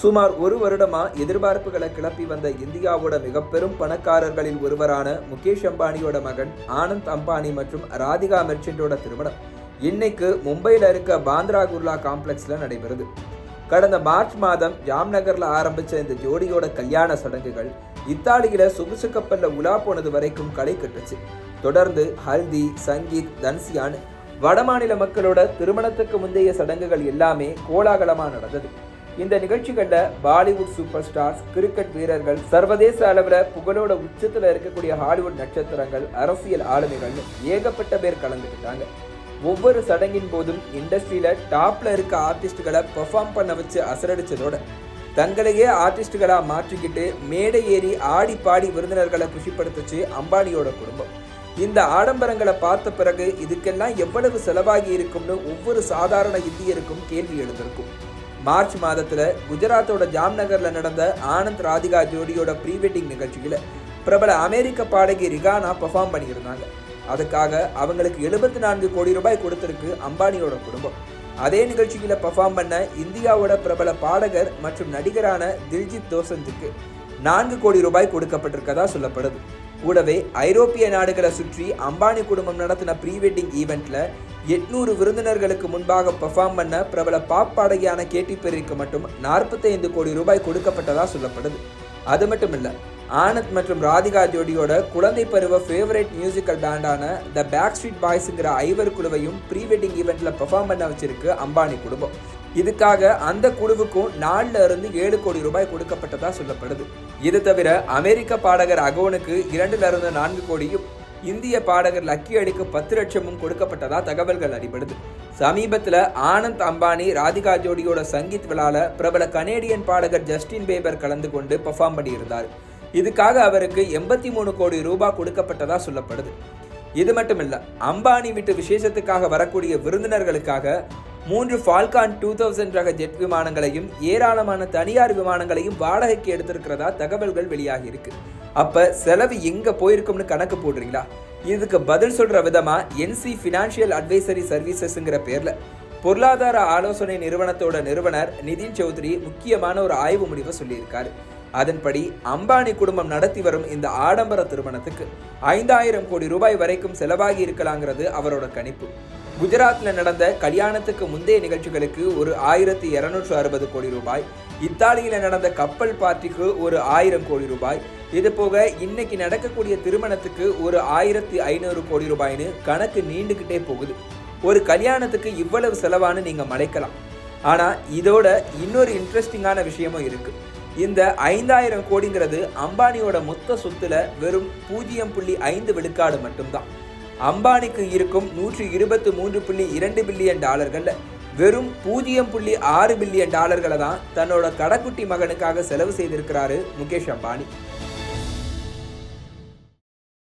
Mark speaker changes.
Speaker 1: சுமார் ஒரு வருடமா எதிர்பார்ப்புகளை கிளப்பி வந்த இந்தியாவோட மிக பெரும் பணக்காரர்களில் ஒருவரான முகேஷ் அம்பானியோட மகன் ஆனந்த் அம்பானி மற்றும் ராதிகா மெர்ச்சன்டோட திருமணம். இன்னைக்கு மும்பையில் இருக்க பாந்த்ரா குர்லா காம்ப்ளெக்ஸில் நடைபெறுது. கடந்த மார்ச் மாதம் ஜாம்நகரில் ஆரம்பிச்ச இந்த ஜோடியோட கல்யாண சடங்குகள் இத்தாலியில் சொகுசு கப்பலில் உலா போனது வரைக்கும் களை கட்டுச்சு. தொடர்ந்து ஹல்தி சங்கீத் தன்சியான் வடமாநில மக்களோட திருமணத்துக்கு முந்தைய சடங்குகள் எல்லாமே கோலாகலமாக நடந்தது. இந்த நிகழ்ச்சிகள்ல பாலிவுட் சூப்பர் ஸ்டார்ஸ் கிரிக்கெட் வீரர்கள் சர்வதேச அளவில் புகழோட உச்சத்தில் இருக்கக்கூடிய ஹாலிவுட் நட்சத்திரங்கள் அரசியல் ஆளுமைகள்னு ஏகப்பட்ட பேர் கலந்துக்கிட்டாங்க. ஒவ்வொரு சடங்கின் போதும் இண்டஸ்ட்ரியில டாப்ல இருக்க ஆர்டிஸ்டுகளை பெர்ஃபார்ம் பண்ண வச்சு அசரடிச்சதோட தங்களையே ஆர்டிஸ்டுகளா மாற்றிக்கிட்டு மேடை ஏறி ஆடி பாடி விருந்தினர்களை குஷிப்படுத்துச்சு அம்பானியோட குடும்பம். இந்த ஆடம்பரங்களை பார்த்த பிறகு இதுக்கெல்லாம் எவ்வளவு செலவாகி இருக்கும்னு ஒவ்வொரு சாதாரண இந்தியருக்கும் கேள்வி எழுந்திருக்கும். மார்ச் மாதத்தில் குஜராத்தோட ஜாம்நகரில் நடந்த ஆனந்த் ராதிகா ஜோடியோட ப்ரீ வெட்டிங் நிகழ்ச்சியில பிரபல அமெரிக்க பாடகி ரிகானா பெர்ஃபார்ம் பண்ணியிருந்தாங்க. அதுக்காக அவங்களுக்கு எழுபத்தி நான்கு கோடி ரூபாய் கொடுத்துருக்கு அம்பானியோட குடும்பம். அதே நிகழ்ச்சியில் பெர்ஃபார்ம் பண்ண இந்தியாவோட பிரபல பாடகர் மற்றும் நடிகரான தில்ஜித் தோசந்துக்கு நான்கு கோடி ரூபாய் கொடுக்கப்பட்டிருக்கதா சொல்லப்படுது. கூடவே ஐரோப்பிய நாடுகளை சுற்றி அம்பானி குடும்பம் நடத்தின ப்ரீ வெட்டிங் ஈவெண்ட்டில் எட்நூறு விருந்தினர்களுக்கு முன்பாக பெர்ஃபார்ம் பண்ண பிரபல பாப் பாடகியான கேட்டி பெரிக்கு மட்டும் 45 கோடி ரூபாய் கொடுக்கப்பட்டதாக சொல்லப்படுது. அது மட்டும் இல்லை ஆனந்த் மற்றும் ராதிகா ஜோடியோட குழந்தை பருவ ஃபேவரட் மியூசிக்கல் பேண்டான த பேக் ஸ்ட்ரீட் பாய்ஸுங்கிற ஐவர் குழுவையும் ப்ரீ வெட்டிங் ஈவெண்ட்டில் பெர்ஃபார்ம் பண்ண வச்சிருக்கு அம்பானி குடும்பம். இதுக்காக அந்த குழுவுக்கும் நாலுல இருந்து ஏழு கோடி ரூபாய் கொடுக்கப்பட்டதா சொல்லப்படுது. இது தவிர அமெரிக்க பாடகர் அகோனுக்கு இரண்டுல இருந்து நான்கு கோடியும் இந்திய பாடகர் லக்கி அடிக்கு பத்து லட்சமும் கொடுக்கப்பட்டதா தகவல்கள் அடிபடுது சமீபத்துல ஆனந்த் அம்பானி ராதிகா ஜோடியோட சங்கீத் விழால பிரபல கனேடியன் பாடகர் ஜஸ்டின் பேபர் கலந்து கொண்டு பெர்ஃபார்ம் பண்ணியிருந்தார். இதுக்காக அவருக்கு எண்பத்தி மூணு கோடி ரூபாய் கொடுக்கப்பட்டதா சொல்லப்படுது. இது மட்டும் இல்ல அம்பானி வீட்டு விசேஷத்துக்காக வரக்கூடிய விருந்தினர்களுக்காக மூன்று ஃபால்கான் டூ தௌசண்ட் ரக ஜெட் விமானங்களையும் ஏராளமான தனியார் விமானங்களையும் வாடகைக்கு எடுத்திருக்கிறதா தகவல்கள் வெளியாகி இருக்கு. அப்போ செலவு எங்கே போயிருக்கும்னு கணக்கு போடுறீங்களா? இதுக்கு பதில் சொல்கிற விதமாக என்சி ஃபினான்ஷியல் அட்வைசரி சர்வீசஸ்ங்கிற பேரில் பொருளாதார ஆலோசனை நிறுவனத்தோட நிறுவனர் நிதின் சௌத்ரி முக்கியமான ஒரு ஆய்வு முடிவை சொல்லியிருக்காரு. அதன்படி அம்பானி குடும்பம் நடத்தி வரும் இந்த ஆடம்பர திருமணத்துக்கு ஐந்தாயிரம் கோடி ரூபாய் வரைக்கும் செலவாகி இருக்கலாங்கிறது அவரோட கணிப்பு. குஜராத்தில் நடந்த கல்யாணத்துக்கு முந்தைய நிகழ்ச்சிகளுக்கு ஒரு ஆயிரத்தி இரநூற்று அறுபது கோடி ரூபாய் இத்தாலியில் நடந்த கப்பல் பார்ட்டிக்கு ஒரு ஆயிரம் கோடி ரூபாய் இது போக இன்னைக்கு நடக்கக்கூடிய திருமணத்துக்கு ஒரு ஆயிரத்தி ஐநூறு கோடி ரூபாய்னு கணக்கு நீண்டுக்கிட்டே போகுது. ஒரு கல்யாணத்துக்கு இவ்வளவு செலவானு நீங்கள் மலைக்கலாம். ஆனால் இதோட இன்னொரு இன்ட்ரெஸ்டிங்கான விஷயமும் இருக்குது இந்த ஐந்தாயிரம் கோடிங்கிறது அம்பானியோட மொத்த சொத்துல வெறும் பூஜ்ஜியம் புள்ளி ஐந்து விழுக்காடு மட்டும்தான். அம்பானிக்கு இருக்கும் நூற்றி இருபத்து மூன்று புள்ளி இரண்டு பில்லியன் டாலர்கள். வெறும் பூஜ்ஜியம் புள்ளி ஆறு பில்லியன் டாலர்களை தான் தன்னோட கடைக்குட்டி மகனுக்காக செலவு செய்திருக்கிறாரு முகேஷ் அம்பானி.